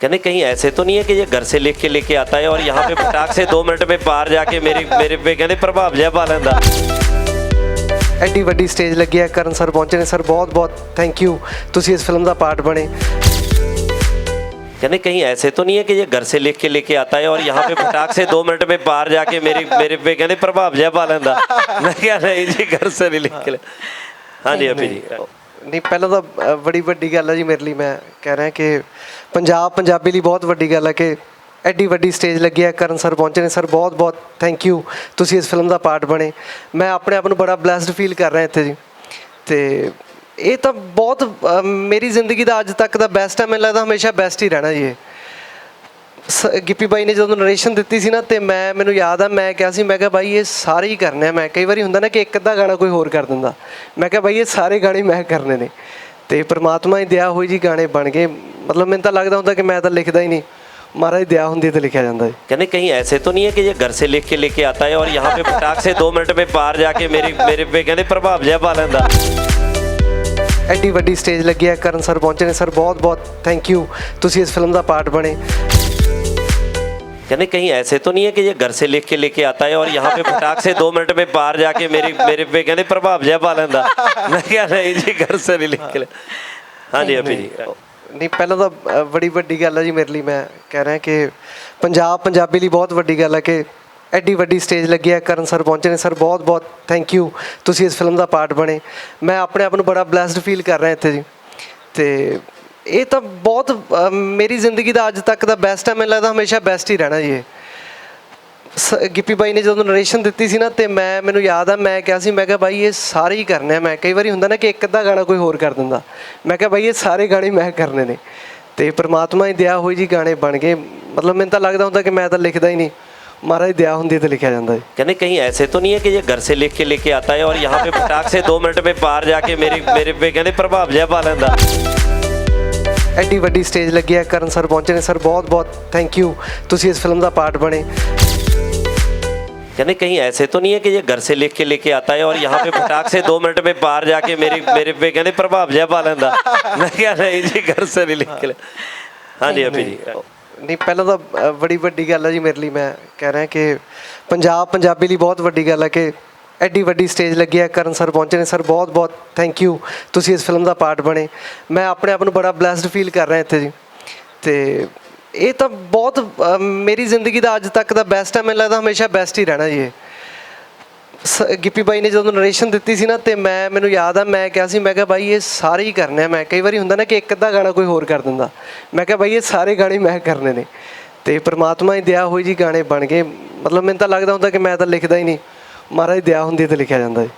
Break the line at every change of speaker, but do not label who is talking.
कहते कहीं ऐसे तो नहीं है कि ये घर से लिख के लेके आता है और यहाँ पे फटाक से दो मिनट में पार जाके मेरे मेरे पे कहते प्रभाव जय पा लेंदा
ਐਡੀ ਵੱਡੀ ਸਟੇਜ ਲੱਗੀ ਹੈ ਕਰਨ ਸਰ ਪਹੁੰਚੇ ਨੇ ਸਰ ਬਹੁਤ ਬਹੁਤ ਥੈਂਕ ਯੂ ਤੁਸੀਂ ਇਸ ਫਿਲਮ ਦਾ ਪਾਰਟ ਬਣੇ
कहते कहीं ऐसे तो नहीं है कि ये घर से लिख के लेके आता है और यहाँ पे फटाक से दो मिनट में पार जाके मेरे मेरे पे कहते प्रभाव जय पा लेंदा मैं क्या नहीं जी घर से नहीं लिख के ले हाँ जी अभी जी
ਨਹੀਂ, ਪਹਿਲਾਂ ਤਾਂ ਬੜੀ ਵੱਡੀ ਗੱਲ ਹੈ ਜੀ ਮੇਰੇ ਲਈ, ਮੈਂ ਕਹਿ ਰਿਹਾ ਕਿ ਪੰਜਾਬ, ਪੰਜਾਬੀ ਲਈ ਬਹੁਤ ਵੱਡੀ ਗੱਲ ਹੈ ਕਿ ਐਡੀ ਵੱਡੀ ਸਟੇਜ ਲੱਗੀ ਹੈ ਕਰਨ ਸਰ ਪਹੁੰਚੇ ਨੇ। ਸਰ ਬਹੁਤ ਬਹੁਤ ਥੈਂਕ ਯੂ ਤੁਸੀਂ ਇਸ ਫਿਲਮ ਦਾ ਪਾਰਟ ਬਣੇ। ਮੈਂ ਆਪਣੇ ਆਪ ਨੂੰ ਬੜਾ ਬlesed ਫੀਲ ਕਰ ਰਿਹਾ ਇੱਥੇ ਜੀ। ਤੇ ਇਹ ਤਾਂ ਬਹੁਤ ਮੇਰੀ ਜ਼ਿੰਦਗੀ ਦਾ ਅੱਜ ਤੱਕ ਦਾ ਬੈਸਟ ਹੈ ਮੈਨੂੰ ਲੱਗਦਾ ਹਮੇਸ਼ਾ ਬੈਸਟ ਹੀ ਰਹਿਣਾ ਜੀ ਇਹ। ਸ- ਗਿੱਪੀ ਬਾਈ ਨੇ ਜਦੋਂ ਨਰੇਸ਼ਨ ਦਿੱਤੀ ਸੀ ਨਾ ਤੇ ਮੈਂ ਮੈਨੂੰ ਯਾਦ ਆ ਮੈਂ ਕਿਹਾ ਸੀ ਮੈਂ ਕਿਹਾ ਬਾਈ ਇਹ ਸਾਰੇ ਹੀ ਕਰਨੇ ਆ ਮੈਂ ਕਈ ਵਾਰੀ ਹੁੰਦਾ ਨਾ ਕਿ ਇੱਕ ਅੱਧਾ ਗਾਣਾ ਕੋਈ ਹੋਰ ਕਰ ਦਿੰਦਾ ਮੈਂ ਕਿਹਾ ਬਾਈ ਇਹ ਸਾਰੇ ਗਾਣੇ ਮੈਂ ਕਰਨੇ ਨੇ ਤੇ ਪ੍ਰਮਾਤਮਾ ਦੀ ਦਇਆ ਹੋਈ ਜੀ ਗਾਣੇ ਬਣ ਗਏ ਮਤਲਬ ਮੈਨੂੰ ਤਾਂ ਲੱਗਦਾ ਹੁੰਦਾ ਕਿ ਮੈਂ ਤਾਂ ਲਿਖਦਾ ਹੀ ਨਹੀਂ ਮਹਾਰਾਜ ਦੀ ਦਇਆ ਹੁੰਦੀ ਤੇ ਲਿਖਿਆ ਜਾਂਦਾ ਜੀ
कहते कहीं ऐसे तो नहीं है कि ये घर से लिख के लेके आता है और यहाँ पे फटाक से दो मिनट में पार जाके मेरे मेरे पे कहते प्रभाव जय पा लेंदा
ਐਡੀ ਵੱਡੀ ਸਟੇਜ ਲੱਗੀ ਹੈ ਕਰਨ ਸਰ ਪਹੁੰਚੇ ਨੇ ਸਰ ਬਹੁਤ ਬਹੁਤ ਥੈਂਕ ਯੂ ਤੁਸੀਂ ਇਸ ਫਿਲਮ ਦਾ ਪਾਰਟ ਬਣੇ
कहते कहीं ऐसे तो नहीं है कि ये घर से लिख के लेके आता है और यहाँ पे फटाक से दो मिनट में पार जाके मेरे मेरे पे कहते प्रभाव जय पा लेंदा मैं क्या नहीं जी घर से नहीं लिख के ले हाँ जी अभी जी
ਨਹੀਂ ਪਹਿਲਾਂ ਤਾਂ ਅ, ਬੜੀ ਵੱਡੀ ਗੱਲ ਹੈ ਜੀ ਮੇਰੇ ਲਈ ਮੈਂ ਕਹਿ ਰਿਹਾ ਕਿ ਪੰਜਾਬ ਪੰਜਾਬੀ ਲਈ ਬਹੁਤ ਵੱਡੀ ਗੱਲ ਹੈ ਕਿ ਐਡੀ ਵੱਡੀ ਸਟੇਜ ਲੱਗੀ ਹੈ ਕਰਨ ਸਰ ਪਹੁੰਚੇ ਨੇ ਸਰ ਬਹੁਤ ਬਹੁਤ ਥੈਂਕ ਯੂ ਤੁਸੀਂ ਇਸ ਫਿਲਮ ਦਾ ਪਾਰਟ ਬਣੇ ਮੈਂ ਆਪਣੇ ਆਪ ਨੂੰ ਬੜਾ ਬlesed ਫੀਲ ਕਰ ਰਿਹਾ ਇੱਥੇ ਜੀ ਤੇ ਇਹ ਤਾਂ ਬਹੁਤ ਅ, ਮੇਰੀ ਜ਼ਿੰਦਗੀ ਦਾ ਅੱਜ ਤੱਕ ਦਾ ਬੈਸਟ ਹੈ ਮੈਨੂੰ ਲੱਗਦਾ ਹਮੇਸ਼ਾ ਬੈਸਟ ਹੀ ਰਹਿਣਾ ਜੀ ਇਹ ਸ- ਗਿੱਪੀ ਬਾਈ ਨੇ ਜਦੋਂ ਨਰੇਸ਼ਨ ਦਿੱਤੀ ਸੀ ਨਾ ਤੇ ਮੈਂ ਮੈਨੂੰ ਯਾਦ ਆ ਮੈਂ ਕਿਹਾ ਸੀ ਮੈਂ ਕਿਹਾ ਬਾਈ ਇਹ ਸਾਰੇ ਹੀ ਕਰਨੇ ਆ ਮੈਂ ਕਈ ਵਾਰੀ ਹੁੰਦਾ ਨਾ ਕਿ ਇੱਕ ਅੱਧਾ ਗਾਣਾ ਕੋਈ ਹੋਰ ਕਰ ਦਿੰਦਾ ਮੈਂ ਕਿਹਾ ਬਾਈ ਇਹ ਸਾਰੇ ਗਾਣੇ ਮੈਂ ਕਰਨੇ ਨੇ ਤੇ ਪ੍ਰਮਾਤਮਾ ਦੀ ਦਇਆ ਹੋਈ ਜੀ ਗਾਣੇ ਬਣ ਗਏ ਮਤਲਬ ਮੈਨੂੰ ਤਾਂ ਲੱਗਦਾ ਹੁੰਦਾ ਕਿ ਮੈਂ ਤਾਂ ਲਿਖਦਾ ਹੀ ਨਹੀਂ ਮਹਾਰਾਜ ਦੀ ਦਇਆ ਹੁੰਦੀ ਤੇ ਲਿਖਿਆ ਜਾਂਦਾ ਜੀ
कहते कहीं ऐसे तो नहीं है कि ये घर से लिख के लेके आता है और यहाँ पे फटाक से दो मिनट में पार जाके मेरे मेरे पे कहते प्रभाव जय पा लेंदा
ਐਡੀ ਵੱਡੀ ਸਟੇਜ ਲੱਗੀ ਹੈ ਕਰਨ ਸਰ ਪਹੁੰਚੇ ਨੇ ਸਰ ਬਹੁਤ ਬਹੁਤ ਥੈਂਕ ਯੂ ਤੁਸੀਂ ਇਸ ਫਿਲਮ ਦਾ ਪਾਰਟ ਬਣੇ
कहते कहीं ऐसे तो नहीं है कि ये घर से लिख के लेके आता है और यहाँ पे फटाक से दो मिनट में पार जाके मेरे मेरे पे कहते प्रभाव जय पा लेंदा मैं क्या नहीं जी घर से नहीं लिख के ले हाँ जी अभी जी
ਨਹੀਂ ਪਹਿਲਾਂ ਤਾਂ ਅ, ਬੜੀ ਵੱਡੀ ਗੱਲ ਹੈ ਜੀ ਮੇਰੇ ਲਈ ਮੈਂ ਕਹਿ ਰਿਹਾ ਕਿ ਪੰਜਾਬ ਪੰਜਾਬੀ ਲਈ ਬਹੁਤ ਵੱਡੀ ਗੱਲ ਹੈ ਕਿ ਐਡੀ ਵੱਡੀ ਸਟੇਜ ਲੱਗੀ ਹੈ ਕਰਨ ਸਰ ਪਹੁੰਚੇ ਨੇ। ਸਰ ਬਹੁਤ ਬਹੁਤ ਥੈਂਕ ਯੂ ਤੁਸੀਂ ਇਸ ਫਿਲਮ ਦਾ ਪਾਰਟ ਬਣੇ। ਮੈਂ ਆਪਣੇ ਆਪ ਨੂੰ ਬੜਾ ਬlesed ਫੀਲ ਕਰ ਰਿਹਾ ਇੱਥੇ ਜੀ। ਤੇ ਇਹ ਤਾਂ ਬਹੁਤ ਅ, ਮੇਰੀ ਜ਼ਿੰਦਗੀ ਦਾ ਅੱਜ ਤੱਕ ਦਾ ਬੈਸਟ ਹੈ। ਮੈਨੂੰ ਲੱਗਦਾ ਹਮੇਸ਼ਾ ਬੈਸਟ ਹੀ ਰਹਿਣਾ ਜੀ ਇਹ। ਸ- ਗਿੱਪੀ ਬਾਈ ਨੇ ਜਦੋਂ ਨਰੇਸ਼ਨ ਦਿੱਤੀ ਸੀ ਨਾ ਤੇ ਮੈਂ ਮੈਨੂੰ ਯਾਦ ਆ ਮੈਂ ਕਿਹਾ ਸੀ ਮੈਂ ਕਿਹਾ ਬਾਈ ਇਹ ਸਾਰੇ ਹੀ ਕਰਨੇ ਆ। ਮੈਂ ਕਈ ਵਾਰੀ ਹੁੰਦਾ ਨਾ ਕਿ ਇੱਕ ਅੱਧਾ ਗਾਣਾ ਕੋਈ ਹੋਰ ਕਰ ਦਿੰਦਾ। ਮੈਂ ਕਿਹਾ ਬਾਈ ਇਹ ਸਾਰੇ ਗਾਣੇ ਮੈਂ ਕਰਨੇ ਨੇ। ਤੇ ਪ੍ਰਮਾਤਮਾ ਦੀ ਦਇਆ ਹੋਈ ਜੀ ਗਾਣੇ ਬਣ ਗਏ। ਮਤਲਬ ਮੈਨੂੰ ਤਾਂ ਲੱਗਦਾ ਹੁੰਦਾ ਕਿ ਮੈਂ ਤਾਂ ਲਿਖਦਾ ਹੀ ਨਹੀਂ। ਮਹਾਰਾਜ ਦੀ ਦਇਆ ਹੁੰਦੀ ਤੇ ਲਿਖਿਆ ਜਾਂਦਾ ਜੀ